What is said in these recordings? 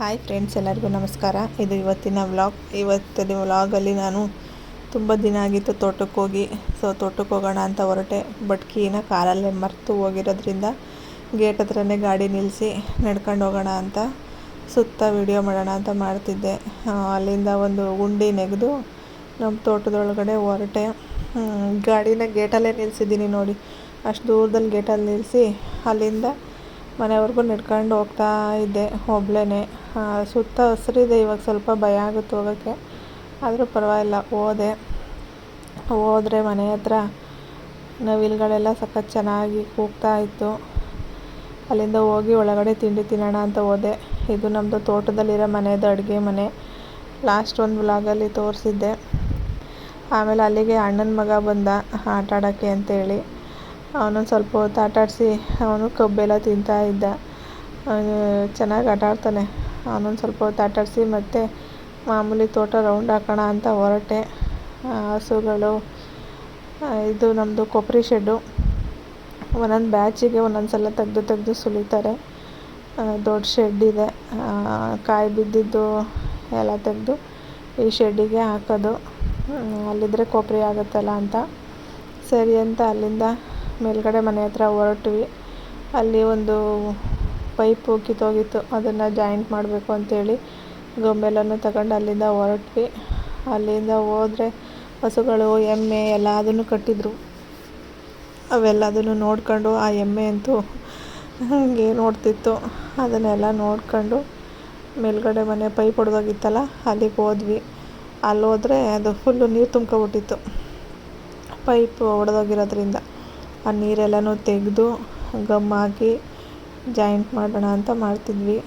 Hi friends, ಎಲ್ಲರಿಗೂ ನಮಸ್ಕಾರ. ಇದು ಇವತ್ತಿನ ವ್ಲಾಗ್. ಇವತ್ತಿನ ವ್ಲಾಗಲ್ಲಿ ನಾನು ತುಂಬ ದಿನ ಆಗಿತ್ತು ತೋಟಕ್ಕೆ ಹೋಗಿ. ಸೊ, ತೋಟಕ್ಕೆ ಹೋಗೋಣ ಅಂತ ಹೊರಟೆ. ಬಟ್ ಕೀನ ಕಾರಲ್ಲೇ ಮರೆತು ಹೋಗಿರೋದ್ರಿಂದ ಗೇಟ್ ಹತ್ರನೇ ಗಾಡಿ ನಿಲ್ಲಿಸಿ ನಡ್ಕೊಂಡು ಹೋಗೋಣ ಅಂತ ಸುತ್ತ ವಿಡಿಯೋ ಮಾಡೋಣ ಅಂತ ಮಾಡ್ತಿದ್ದೆ. ಅಲ್ಲಿಂದ ಒಂದು ಗುಂಡಿ ನೆಗೆದು ನಮ್ಮ ತೋಟದೊಳಗಡೆ ಹೊರಟೆ. ಗಾಡಿನ ಗೇಟಲ್ಲೇ ನಿಲ್ಲಿಸಿದ್ದೀನಿ ನೋಡಿ. ಅಷ್ಟು ದೂರದಲ್ಲಿ ಗೇಟಲ್ಲಿ ನಿಲ್ಲಿಸಿ ಅಲ್ಲಿಂದ ಮನೆವರೆಗೂ ನಡ್ಕೊಂಡು ಹೋಗ್ತಾ ಇದ್ದೆ ಒಬ್ಳೇ ಸುತ್ತ ಹಸಿರಿದೆ, ಇವಾಗ ಸ್ವಲ್ಪ ಭಯ ಆಗುತ್ತೆ ಹೋಗೋಕ್ಕೆ. ಆದರೂ ಪರವಾಗಿಲ್ಲ, ಹೋದೆ. ಹೋದರೆ ಮನೆ ಹತ್ರ ನವಿಲುಗಳೆಲ್ಲ ಸಖತ್ ಚೆನ್ನಾಗಿ ಕೂಗ್ತಾ ಇತ್ತು. ಅಲ್ಲಿಂದ ಹೋಗಿ ಒಳಗಡೆ ತಿಂಡಿ ತಿನ್ನೋಣ ಅಂತ ಹೋದೆ. ಇದು ನಮ್ಮದು ತೋಟದಲ್ಲಿರೋ ಮನೆಯದು ಅಡುಗೆ ಮನೆ. ಲಾಸ್ಟ್ ಒಂದು ಬ್ಲಾಗಲ್ಲಿ ತೋರಿಸಿದ್ದೆ. ಆಮೇಲೆ ಅಲ್ಲಿಗೆ ಅಣ್ಣನ ಮಗ ಬಂದ ಆಟ ಆಡೋಕ್ಕೆ ಅಂತೇಳಿ. ಅವನೊಂದು ಸ್ವಲ್ಪ ಹೊತ್ತು ಆಟಾಡಿಸಿ ಅವನು ಕಬ್ಬೆಲ್ಲ ತಿಂತಾ ಇದ್ದ. ಚೆನ್ನಾಗಿ ಆಟ ಆಡ್ತಾನೆ. ಅವನೊಂದು ಸ್ವಲ್ಪ ಹೊತ್ತು ಆಟಾಡಿಸಿ ಮತ್ತೆ ಮಾಮೂಲಿ ತೋಟ ರೌಂಡ್ ಹಾಕೋಣ ಅಂತ ಹೊರಟೆ. ಹಸುಗಳು ಇದು ನಮ್ಮದು ಕೊಬ್ಬರಿ ಶೆಡ್ಡು. ಒಂದೊಂದು ಬ್ಯಾಚಿಗೆ ಒಂದೊಂದು ಸಲ ತೆಗೆದು ತೆಗೆದು ಸುಲಿತಾರೆ. ದೊಡ್ಡ ಶೆಡ್ ಇದೆ. ಕಾಯಿ ಬಿದ್ದಿದ್ದು ಎಲ್ಲ ತೆಗೆದು ಈ ಶೆಡ್ಡಿಗೆ ಹಾಕೋದು. ಅಲ್ಲಿದ್ದರೆ ಕೊಬ್ಬರಿ ಆಗುತ್ತಲ್ಲ ಅಂತ. ಸರಿ ಅಂತ ಅಲ್ಲಿಂದ ಮೇಲ್ಗಡೆ ಮನೆ ಹತ್ರ ಹೊರಟ್ವಿ. ಅಲ್ಲಿ ಒಂದು ಪೈಪು ಕಿತ್ತೋಗಿತ್ತು. ಅದನ್ನು ಜಾಯಿಂಟ್ ಮಾಡಬೇಕು ಅಂತೇಳಿ ಗೊಂಬೆಲನ್ನು ತಗೊಂಡು ಅಲ್ಲಿಂದ ಹೊರಟ್ವಿ. ಅಲ್ಲಿಂದ ಹೋದರೆ ಹಸುಗಳು, ಎಮ್ಮೆ ಎಲ್ಲ ಅದನ್ನು ಕಟ್ಟಿದ್ರು. ಅವೆಲ್ಲದನ್ನು ನೋಡ್ಕೊಂಡು ಆ ಎಮ್ಮೆ ಅಂತೂ ಹಂಗೆ ನೋಡ್ತಿತ್ತು. ಅದನ್ನೆಲ್ಲ ನೋಡ್ಕೊಂಡು ಮೇಲ್ಗಡೆ ಮನೆ ಪೈಪ್ ಒಡೆದೋಗಿತ್ತಲ್ಲ, ಅಲ್ಲಿಗೆ ಹೋದ್ವಿ. ಅಲ್ಲಿ ಹೋದರೆ ಅದು ಫುಲ್ಲು ನೀರು ತುಂಬ್ಕೊಬಿಟ್ಟಿತ್ತು ಪೈಪ್ ಒಡೆದೋಗಿರೋದ್ರಿಂದ. ಆ ನೀರೆಲ್ಲನೂ ತೆಗೆದು ಗಮ್ ಹಾಕಿ ಜಾಯಿಂಟ್ ಮಾಡೋಣ ಅಂತ ಮಾಡ್ತಿದ್ವಿ.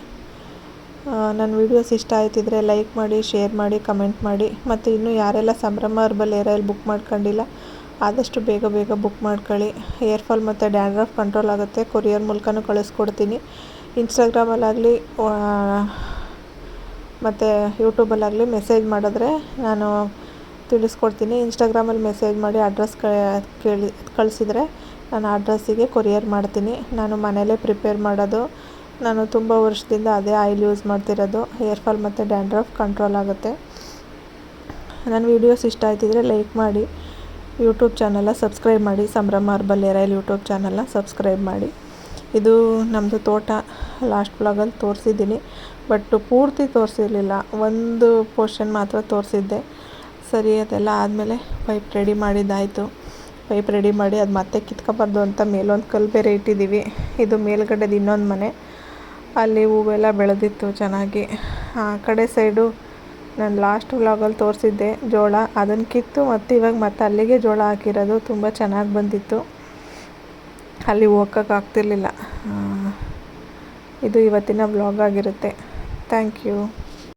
ನನ್ನ ವೀಡಿಯೋಸ್ ಇಷ್ಟ ಆಯ್ತಿದ್ರೆ ಲೈಕ್ ಮಾಡಿ ಶೇರ್ ಮಾಡಿ ಕಮೆಂಟ್ ಮಾಡಿ. ಮತ್ತು ಇನ್ನೂ ಯಾರೆಲ್ಲ ಸಂಭ್ರಮ ಅರ್ಬಲ್ ಏರಲ್ಲಿ ಬುಕ್ ಮಾಡ್ಕೊಂಡಿಲ್ಲ, ಆದಷ್ಟು ಬೇಗ ಬೇಗ ಬುಕ್ ಮಾಡ್ಕೊಳ್ಳಿ. ಏರ್ ಫಾಲ್ ಮತ್ತು ಡ್ಯಾಂಡ್ರಫ್ ಕಂಟ್ರೋಲ್ ಆಗುತ್ತೆ. ಕೊರಿಯರ್ ಮೂಲಕನೂ ಕಳಿಸ್ಕೊಡ್ತೀನಿ. ಇನ್ಸ್ಟಾಗ್ರಾಮಲ್ಲಾಗಲಿ ಮತ್ತು ಯೂಟ್ಯೂಬಲ್ಲಾಗಲಿ ಮೆಸೇಜ್ ಮಾಡಿದ್ರೆ ನಾನು ತಿಳಿಸ್ಕೊಡ್ತೀನಿ. ಇನ್ಸ್ಟಾಗ್ರಾಮಲ್ಲಿ ಮೆಸೇಜ್ ಮಾಡಿ ಅಡ್ರೆಸ್ ಕೇಳಿ, ಕಳಿಸಿದರೆ ನಾನು ಅಡ್ರೆಸ್ಸಿಗೆ ಕೊರಿಯರ್ ಮಾಡ್ತೀನಿ. ನಾನು ಮನೇಲೇ ಪ್ರಿಪೇರ್ ಮಾಡೋದು. ನಾನು ತುಂಬ ವರ್ಷದಿಂದ ಅದೇ ಆಯಿಲ್ ಯೂಸ್ ಮಾಡ್ತಿರೋದು. ಹೇರ್ ಫಾಲ್ ಮತ್ತು ಡ್ಯಾಂಡ್ರಫ್ ಕಂಟ್ರೋಲ್ ಆಗುತ್ತೆ. ನನ್ನ ವೀಡಿಯೋಸ್ ಇಷ್ಟ ಆಯ್ತಿದ್ರೆ ಲೈಕ್ ಮಾಡಿ. ಯೂಟ್ಯೂಬ್ ಚಾನಲ್ನ ಸಬ್ಸ್ಕ್ರೈಬ್ ಮಾಡಿ. ಸಂಭ್ರಮ ಅರ್ಬಲ್ ಏರೈಲ್ ಯೂಟ್ಯೂಬ್ ಚಾನಲ್ನ ಸಬ್ಸ್ಕ್ರೈಬ್ ಮಾಡಿ. ಇದು ನಮ್ಮದು ತೋಟ. ಲಾಸ್ಟ್ ಬ್ಲಾಗಲ್ಲಿ ತೋರಿಸಿದ್ದೀನಿ. ಬಟ್ ಪೂರ್ತಿ ತೋರಿಸಿರಲಿಲ್ಲ. ಒಂದು ಪೋರ್ಷನ್ ಮಾತ್ರ ತೋರಿಸಿದ್ದೆ. ಸರಿ, ಅದೆಲ್ಲ ಆದಮೇಲೆ ಪೈಪ್ ರೆಡಿ ಮಾಡಿದ್ದಾಯಿತು. ಪೈಪ್ ರೆಡಿ ಮಾಡಿ ಅದು ಮತ್ತೆ ಕಿತ್ಕೊಬಾರ್ದು ಅಂತ ಮೇಲೊಂದು ಕಲ್ಲು ಬೇರೆ ಇಟ್ಟಿದ್ದೀವಿ ಇದು ಮೇಲ್ಗಡೆದು ಇನ್ನೊಂದು ಮನೆ. ಅಲ್ಲಿ ಹೂವೆಲ್ಲ ಬೆಳೆದಿತ್ತು ಚೆನ್ನಾಗಿ. ಆ ಕಡೆ ಸೈಡು ನಾನು ಲಾಸ್ಟ್ ವ್ಲಾಗಲ್ಲಿ ತೋರಿಸಿದ್ದೆ, ಜೋಳ. ಅದನ್ನು ಕಿತ್ತು ಮತ್ತು ಇವಾಗ ಮತ್ತೆ ಅಲ್ಲಿಗೆ ಜೋಳ ಹಾಕಿರೋದು. ತುಂಬ ಚೆನ್ನಾಗಿ ಬಂದಿತ್ತು. ಅಲ್ಲಿ ಹೋಗೋಕ್ಕಾಗ್ತಿರ್ಲಿಲ್ಲ ಇದು ಇವತ್ತಿನ ವ್ಲಾಗ್ ಆಗಿರುತ್ತೆ. Thank you.